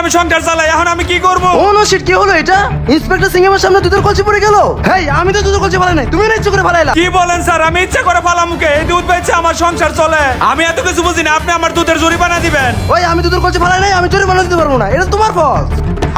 আমি সংসার চালাই। এখন আমি কি করব? ও নো কি হলো এটা? ইন্সপেক্টর সিং এর সামনে দুধের কলসি পড়ে গেল। হেই আমি তো দুধের কলসি ফেলাই নাই। তুমি না ইচ্ছে করে ফেলাইলা। কি বলেন স্যার? আমি ইচ্ছা করে ফালাম মুখে এই দুধ বেচে আমার সংসার চলে। আমি এত কিছু বুঝি না। আপনি আমার দুধের জরিমানা দিবেন। ওই আমি দুধের কলসি ফেলাই নাই আমি জরিমানা দিতে পারব না। এটা তোমার ফল্ট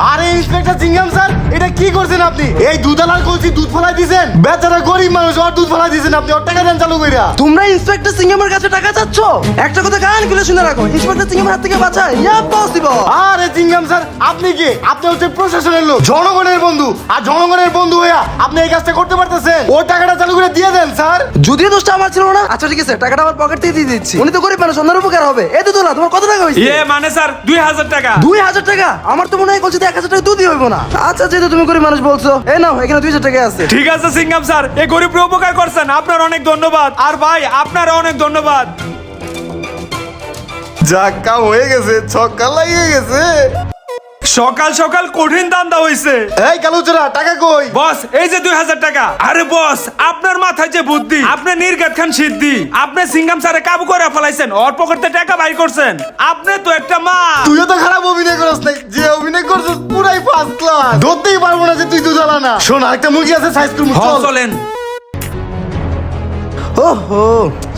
আরে ইন্সপেক্টর সিংহাম স্যার এটা কি করছেন আপনি? এই দুধালার কলসি দুধ ফলাই দিয়েছেন বেচারা গরিব মানুষ ওর দুধ ফলাই দিয়েছেন আপনি ওর টাকা দেন চালু কইরা। তোমরা ইন্সপেক্টর সিং এর কাছে টাকা চাচ্ছ? একটা কথা কান খুলে শুনে রাখো ইন্সপেক্টর সিং এর হাত থেকে বাঁচাই ইম্পসিবল আরে জিঙ্গাম স্যার আপনি কি? আপনি হচ্ছে প্রশাসনের লোক জনগণের বন্ধু। আর জনগণের বন্ধু হইয়া আপনি এই কাজটা করতে পারতেছেন। ওর টাকাটা চালু করে দিয়ে দেন স্যার। যদিও দোষটা আমার ছিল না আচ্ছা ঠিক আছে টাকাটা আমার পকেট থেকে দিয়ে দিচ্ছি। উনি তো গরিব মানুষ অন্যের উপকার হবে। এই তো তোলা তোমার কত টাকা হয়েছে? ইয়ে মানে স্যার দুই হাজার টাকা। দুই হাজার টাকা? আমার তো মনে হয় কলসিতে এক হাজার টাকা দুধই হইব না। আচ্ছা যেহেতু তুমি গরিব মানুষ বলছো এই নাও এখানে দুই হাজার টাকা আছে। ঠিক আছে সিংহাম স্যার এই গরিবের উপকার করছেন আপনার অনেক ধন্যবাদ। আর ভাই আপনার অনেক ধন্যবাদ। যাক কাম হয়ে গেছে ছক্কা লাগিয়ে গেছে। সকাল সকাল কঠিন দান্দা হয়েছে এই কালুচরা টাকা কই? বস এই যে দুই হাজার টাকা। আরে বস আপনার মাথায় যে বুদ্ধি আপনি নির্গাত খান সিদ্ধি। আপনি সিঙ্গাম স্যারে কাবু করে ফেলাইছেন ওর পকেটে টাকা বাই করছেন। আপনি তো একটা মা। তুইও তো খারাপ অভিনয় করছ ধরতেই পারব না যে তুই দুধালা না। শোন একটা মুরগি আছে সাইজ হ্যাঁ, চলেন। ওহো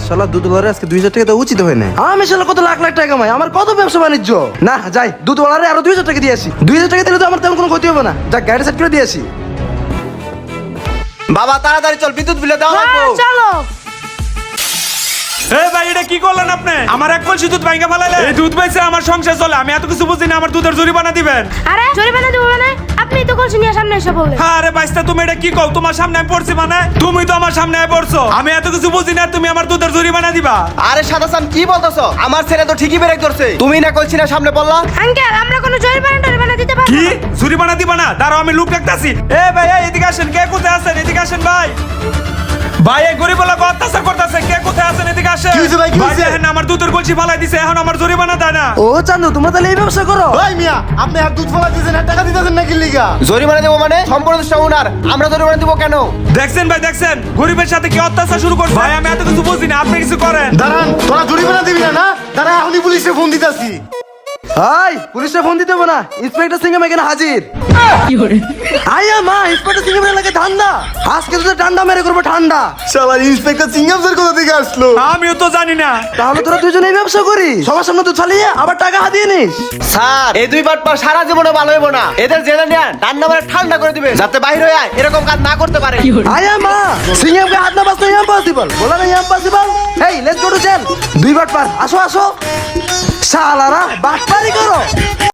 শালা দুধ আজকে দুই হাজার টাকা তো উচিত হয় না আমি শালা কত লাখ লাখ টাকা কামাই আমার কত ব্যবসা বাণিজ্য? না যাই দুধ আরও দুই হাজার টাকা দিয়ে আসি। দুই হাজার টাকা দিলে তো আমার তেমন কোনো ক্ষতি হবে না। যাক গাড়ি সেট করে দিয়ে আসি। বাবা তাড়াতাড়ি চল বিদ্যুৎ বিলে দাও হ্যাঁ চলো। এ ভাই এটা কি করলেন আপনি? আমার এক কলসি দুধ ভাঙা ফেলাইলেন। এই দুধ বেচে আমার সংসার চলে আমি এত কিছু বুঝি না আমার দুধের জরিমানা দিবেন। আরে জরিমানা দেবো মানে? আপনি তো কলসি নিয়ে সামনে এসে বললেন হ্যাঁ রে বাইস্তা তুমি এটা কি কও? তোমার সামনে আমি পড়ছি মানে? তুমি তো আমার সামনে আয় পড়ছো। আমি এত কিছু বুঝি না তুমি আমার দুধের জরিমানা দিবা। আরে সাদা সান কি বলতেছো? আমার ছেলে তো ঠিকই ব্রেক ধরছে। তুমি না না সামনে বললা আঙ্কেল আমরা কোনো জরিমানা বানা দিতে পারব কি? না। বানা দিবা না? দাঁড়াও আমি লুক দেখতাছি। এ ভাই এদিকে আসেন। কে কোথায় আছেন? এদিকে আসেন ভাই। ভাই এই গরিব লোক অত্যাচার করতেছে। কে কোথায় আছেন? এদিকে আসেন। কি হয়েছে ভাই, কি ভাই হয়েছে? দেখেন আমার দুধের কলসি ফালাই দিছে এখন আমার জরিমানা দেয় না। ও চান্দু তোমরা তাহলে এই ব্যবসা করো? ওই মিয়া আপনি আর দুধ ফলাই দিয়েছেন আর টাকা দিতেছেন নাকি লিগা? জরিমানা দেবো মানে? সম্পূর্ণ ওনার আমরা জরিমানা দেবো কেন? দেখছেন ভাই দেখছেন? গরিবের সাথে কি অত্যাচার শুরু করছে? ভাই আমি এত কিছু বুঝি না আপনি কিছু করেন। দাঁড়ান তোরা জরিমানা দিবি না না? দাঁড়া এখনই পুলিশে ফোন দিতাছি। হাই পুলিশে ফোন দিতে না। ইন্সপেক্টর সিং এখানে হাজির। আয়া মা ইন্সপেক্টর সিং এলাকায় ঠান্ডা আজকে তো ঠান্ডা মেরে করব ঠান্ডা শালা ইন্সপেক্টর সিংহাম স্যার কোথা থেকে আসলো? আমিও তো জানি না। তাহলে তোরা দুজনে এই ব্যবসা করি সবার সামনে তো চালিয়ে আবার টাকা হাতিয়ে নিস। স্যার এই দুই বাট সারা জীবনে ভালো হইব না। এদের জেলে নেন ঠান্ডা মানে ঠান্ডা করে দিবে যাতে বাইরে হয়ে আয়, এরকম কাজ না করতে পারে। আয়া মা সিংহেম কে হাত না বাঁচতে ইম্পসিবল বলা না impossible hey let's go to jail দুই বার পার আসো আসো। শালারা বাটপারি করো